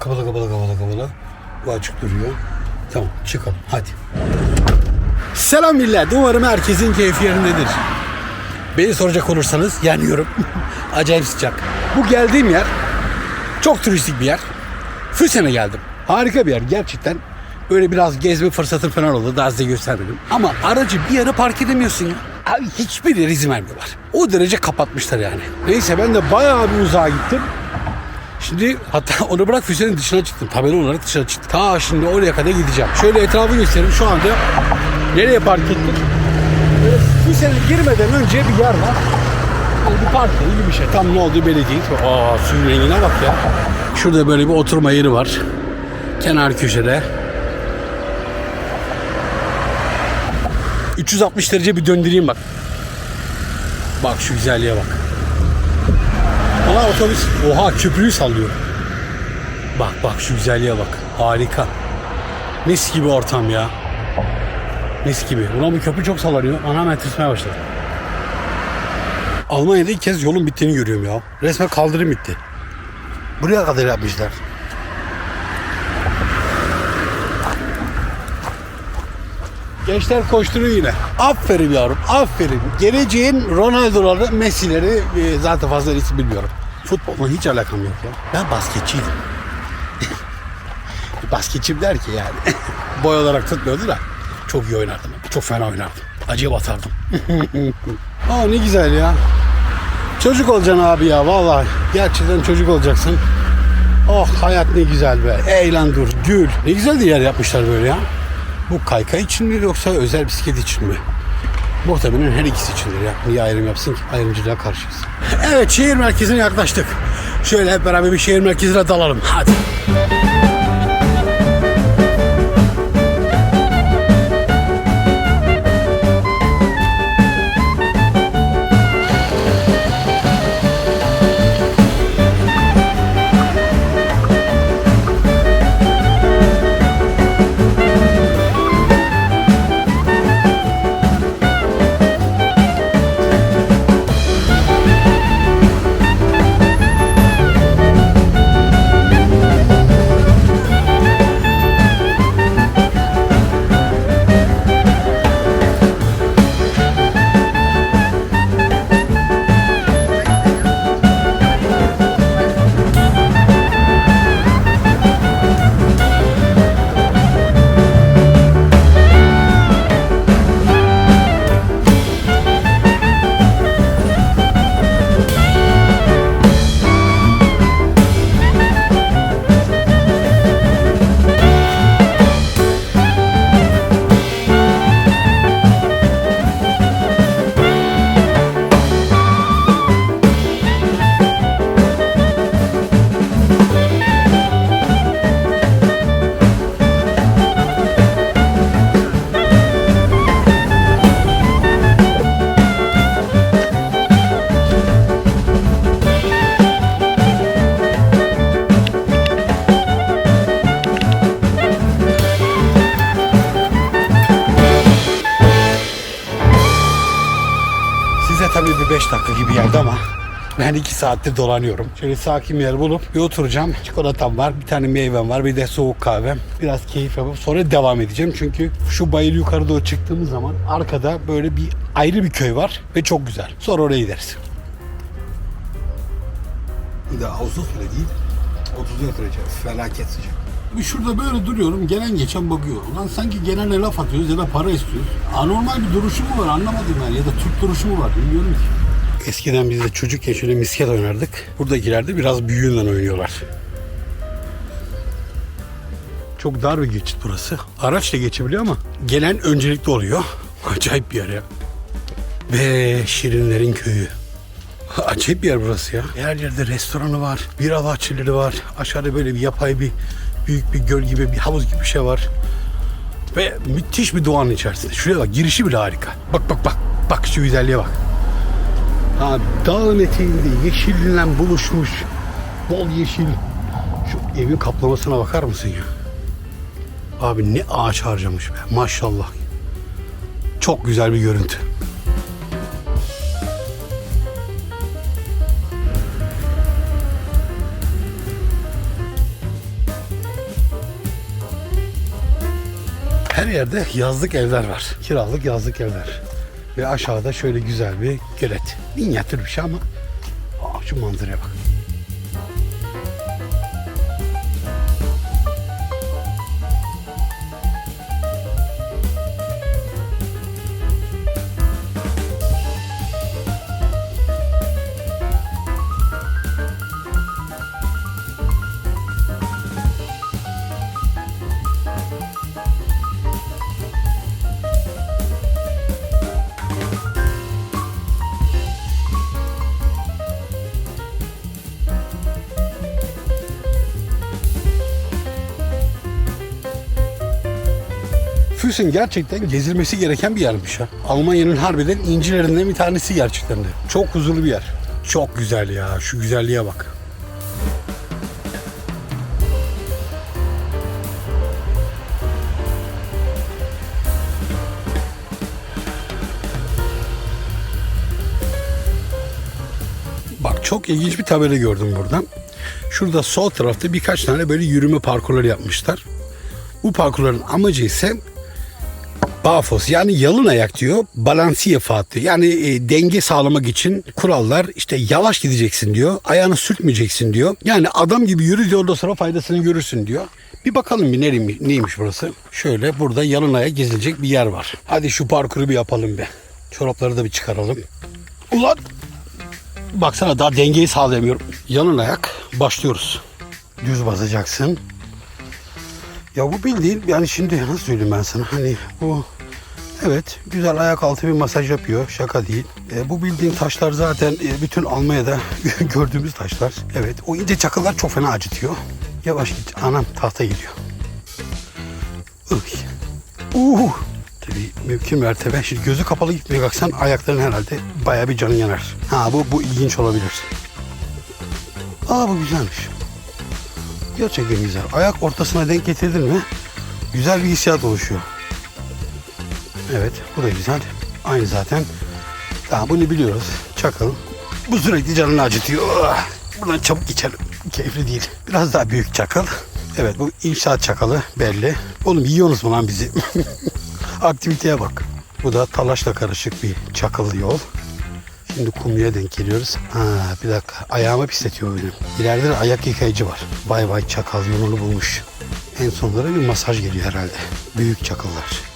Kapalı kapalı kapalı kapalı. Bu açık duruyor. Tamam çıkalım hadi. Selam millet. Umarım herkesin keyfi yerindedir. Beni soracak olursanız yanıyorum. Acayip sıcak. Bu geldiğim yer çok turistik bir yer. Füsen'e geldim. Harika bir yer gerçekten. Böyle biraz gezme fırsatım falan oldu. Daha size göstermedim. Ama aracı bir yere park edemiyorsun ya. Abi hiçbir yere izin vermiyorlar. O derece kapatmışlar yani. Neyse ben de bayağı bir uzağa gittim. Şimdi hatta onu bırak füzenin dışına çıktım. Tabela olarak dışına çıktım. Ta şimdi oraya kadar gideceğim. Şöyle etrafı göstereyim. Şu anda nereye park ettim? Böyle füzenin girmeden önce bir yer var. Hani bir park yeri gibi bir şey. Tam ne olduğu belli değil. Aa suyun rengine bak ya. Şurada böyle bir oturma yeri var. Kenar köşede. 360 derece bir döndüreyim bak. Bak şu güzelliğe bak. Aa otobüs. Oha köprüyü sallıyor. Bak bak şu güzelliğe bak. Harika. Mis gibi ortam ya. Mis gibi. Ulan bu köprü çok sallanıyor. Anam etrismeye başladı. Almanya'da ilk kez yolun bittiğini görüyorum ya. Resmen kaldırım bitti. Buraya kadar yapmışlar. Gençler koşturuyor yine. Aferin yavrum, aferin. Geleceğin Ronaldo'ları, Messi'leri e, zaten fazla isim bilmiyorum. Futbolla hiç alakam yok ya. Ben basketçiydim. Basketçiyim der ki yani. Boy olarak tutmuyordu da. Çok iyi oynardım. Çok fena oynardım. Acıya batardım. Aa ne güzel ya. Çocuk olacaksın abi ya vallahi. Gerçekten çocuk olacaksın. Oh hayat ne güzel be. Eğlen dur, gül. Ne güzel bir yer yapmışlar böyle ya. Bu kaykay için mi yoksa özel bisiklet için mi? Muhtemelen her ikisi içindir ya. Niye ayrım yapsın ki? Ayrımcılığa karşıyız. Evet şehir merkezine yaklaştık. Şöyle hep beraber bir şehir merkezine dalalım. Hadi. 15 dakika gibi geldi ama ben iki saattir dolanıyorum. Şöyle sakin bir yer bulup bir oturacağım. Çikolatam var, bir tane meyvem var, bir de soğuk kahvem. Biraz keyif yapıp sonra devam edeceğim. Çünkü şu bayır yukarı doğru çıktığımız zaman arkada böyle bir ayrı bir köy var ve çok güzel. Sonra oraya gideriz. Bir de Ağustos bile değil, 30'a sürecek. Felaket sıcak. Bir şurada böyle duruyorum. Gelen geçen bakıyor. Ulan sanki genelde laf atıyoruz ya da para istiyoruz. Anormal bir duruşu mu var anlamadım ben. Ya da Türk duruşu mu var bilmiyorum ki. Eskiden biz de çocukken şöyle misket oynardık. Buradakilerde biraz büyüğünden oynuyorlar. Çok dar bir geçit burası. Araçla geçebiliyor ama gelen öncelikli oluyor. Acayip bir yer ya. Ve Şirinlerin köyü. Acayip bir yer burası ya. Her yerde restoranı var, bira bahçeleri var. Aşağıda böyle bir yapay bir büyük bir göl gibi bir havuz gibi bir şey var. Ve müthiş bir doğanın içerisinde. Şuraya bak girişi bile harika. Bak bak bak. Bak şu güzelliğe bak. Ha, dağın eteğinde yeşilinden buluşmuş bol yeşil. Şu evin kaplamasına bakar mısın ya? Abi ne ağaç harcamış be maşallah. Çok güzel bir görüntü. Her yerde yazlık evler var. Kiralık yazlık evler. Ve aşağıda şöyle güzel bir gölet. Minyatür bir şey ama aa, şu manzaraya bak. Füsun gerçekten gezilmesi gereken bir yermiş ha. Almanya'nın harbiden incilerinden bir tanesi gerçekten de. Çok huzurlu bir yer. Çok güzel ya. Şu güzelliğe bak. Bak çok ilginç bir tabela gördüm buradan. Şurada sol tarafta birkaç tane böyle yürüme parkurları yapmışlar. Bu parkurların amacı ise Bafos yani yalın ayak diyor, balansiye faat diyor. Yani e, denge sağlamak için kurallar işte yavaş gideceksin diyor, ayağını sürtmeyeceksin diyor. Yani adam gibi yürü diyor ondan sonra faydasını görürsün diyor. Bir bakalım bir neymiş, neymiş burası. Şöyle burada yalın ayak gezilecek bir yer var. Hadi şu parkuru bir yapalım be. Çorapları da bir çıkaralım. Ulan baksana daha dengeyi sağlayamıyorum. Yalın ayak başlıyoruz. Düz basacaksın. Ya bu bildiğin yani şimdi nasıl söyleyeyim ben sana hani bu evet güzel ayak altı bir masaj yapıyor şaka değil. E, bu bildiğin taşlar zaten e, bütün Almanya'da gördüğümüz taşlar. Evet o ince çakıllar çok fena acıtıyor. Yavaş git anam tahta geliyor. Uy. Uh. Tabii mümkün mertebe. Şimdi gözü kapalı gitmeye kalksan ayakların herhalde baya bir canın yanar. Ha bu, bu ilginç olabilir. Aa bu güzelmiş. Gerçekten güzel. Ayak ortasına denk getirdin mi güzel bir hissiyat oluşuyor. Evet bu da güzel. Aynı zaten. Daha bunu biliyoruz. Çakıl. Bu sürekli canını acıtıyor. Ah! Buradan çabuk geçelim. Keyifli değil. Biraz daha büyük çakıl. Evet bu inşaat çakalı belli. Oğlum yiyorsunuz mu lan bizi? Aktiviteye bak. Bu da talaşla karışık bir çakıl yol. Şimdi kumluya denk geliyoruz. Ha bir dakika ayağımı pisletiyor benim. İleride de ayak yıkayıcı var. Bay bay çakal yolunu bulmuş. En sonlara bir masaj geliyor herhalde. Büyük çakıllar.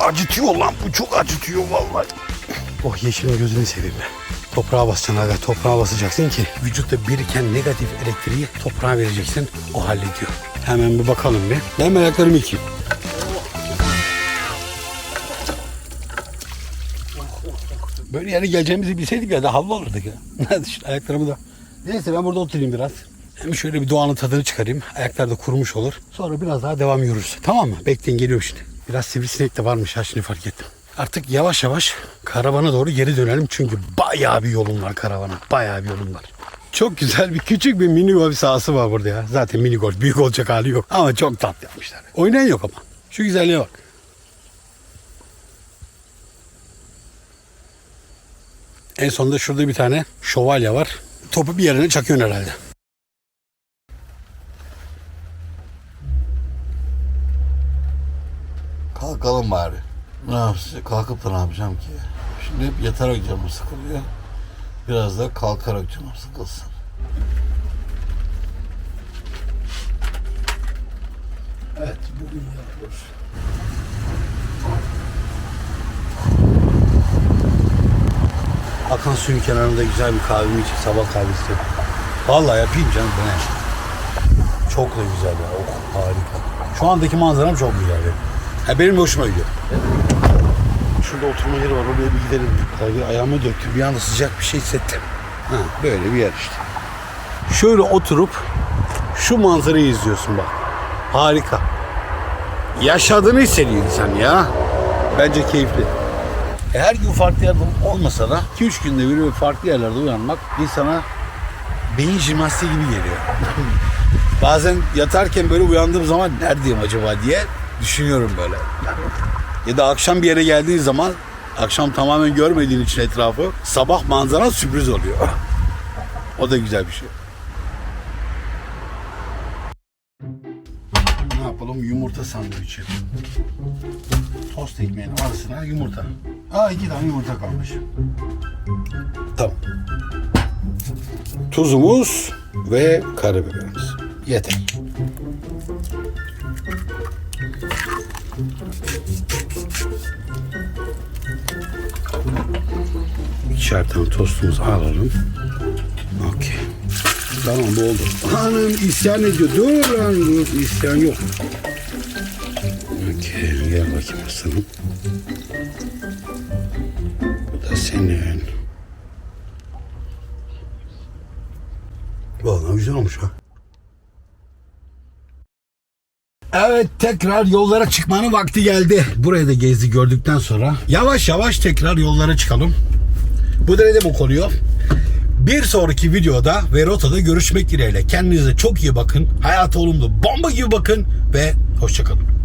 Acıtıyor lan bu çok acıtıyor vallahi. Oh yeşilin gözünü seveyim be. Toprağa basacaksın aga toprağa basacaksın ki vücutta biriken negatif elektriği toprağa vereceksin o hallediyor. Hemen bir bakalım bir. Ben ayaklarımı yıkayayım. Böyle yere geleceğimizi bilseydik ya da hava alırdık ya. Ayaklarımı da. Neyse ben burada oturayım biraz. Şöyle bir doğanın tadını çıkarayım. Ayaklar da kurumuş olur. Sonra biraz daha devam yürürüz. Tamam mı? Bekleyin geliyorum şimdi. Biraz sivrisinek de varmış ha şimdi fark ettim. Artık yavaş yavaş karavana doğru geri dönelim. Çünkü bayağı bir yolum var karavana. Bayağı bir yolum var. Çok güzel bir küçük bir mini golf sahası var burada ya. Zaten mini golf büyük olacak hali yok. Ama çok tatlı yapmışlar. Oynayan yok ama. Şu güzelliğe bak. En sonunda şurada bir tane şövalye var. Topu bir yerine çakıyorsun herhalde. Kalkalım bari. Ne yapacağım? Kalkıp da ne yapacağım ki? Şimdi hep yatarak canım sıkılıyor. Biraz da kalkarak canım sıkılsın. Evet bugün yapıyoruz. Akan suyun kenarında güzel bir kahvemi içip sabah kahvesi. Vallahi yapayım canım bu ne? Çok da güzel ya. Oh harika. Şu andaki manzaram çok güzel ya. Ha, benim de hoşuma gidiyor. Şurada oturma yeri var. Oraya bir gidelim. Tabii ayağımı döktü. Bir anda sıcak bir şey hissettim. Ha, böyle bir yer işte. Şöyle oturup şu manzarayı izliyorsun bak. Harika. Yaşadığını hissediyor insan ya. Bence keyifli. E, Her gün farklı yerde olmasa da 2-3 günde bir böyle farklı yerlerde uyanmak insana beyin jimnastiği gibi geliyor. Bazen yatarken böyle uyandığım zaman neredeyim acaba diye düşünüyorum böyle. Ya da akşam bir yere geldiğin zaman akşam tamamen görmediğin için etrafı sabah manzara sürpriz oluyor. O da güzel bir şey. yumurta sandviçi. Tost ekmeğin arasına yumurta. Aa iki tane yumurta kalmış. Tamam. Tuzumuz ve karabiberimiz. Yeter. Tane tostumuzu alalım. Okey. Tamam bu oldu. Hanım isyan ediyor. Dur lan dur. İsyan yok. Okey. Gel bakayım aslanım. Bu da senin. Vallahi güzel olmuş ha. Evet tekrar yollara çıkmanın vakti geldi. Burayı da gezdi gördükten sonra yavaş yavaş tekrar yollara çıkalım. Bu derede bu oluyor. Bir sonraki videoda ve rotada görüşmek dileğiyle. Kendinize çok iyi bakın. Hayata olumlu bomba gibi bakın ve hoşçakalın.